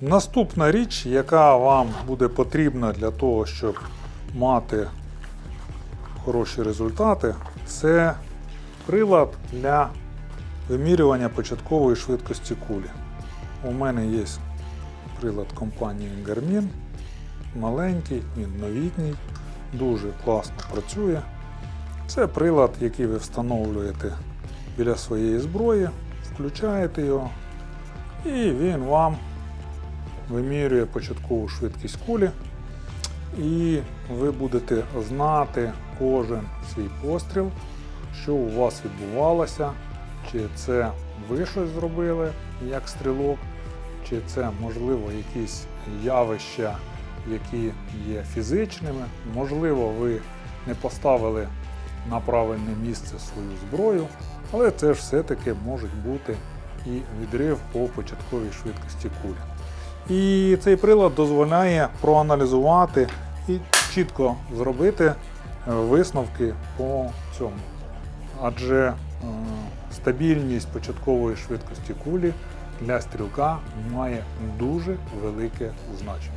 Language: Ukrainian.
Наступна річ, яка вам буде потрібна для того, щоб мати хороші результати, це прилад для вимірювання початкової швидкості кулі. У мене є прилад компанії Garmin, маленький, він новітній, дуже класно працює. Це прилад, який ви встановлюєте біля своєї зброї, включаєте його, і він вам вимірює початкову швидкість кулі. І ви будете знати кожен свій постріл, що у вас відбувалося, чи це ви щось зробили як стрілок, чи це можливо якісь явища, які є фізичними. Можливо, ви не поставили на правильне місце свою зброю, але це ж все-таки може бути і відрив по початковій швидкості кулі. І цей прилад дозволяє проаналізувати і чітко зробити е, висновки по цьому. Адже е, стабільність початкової швидкості кулі для стрілка має дуже велике значення.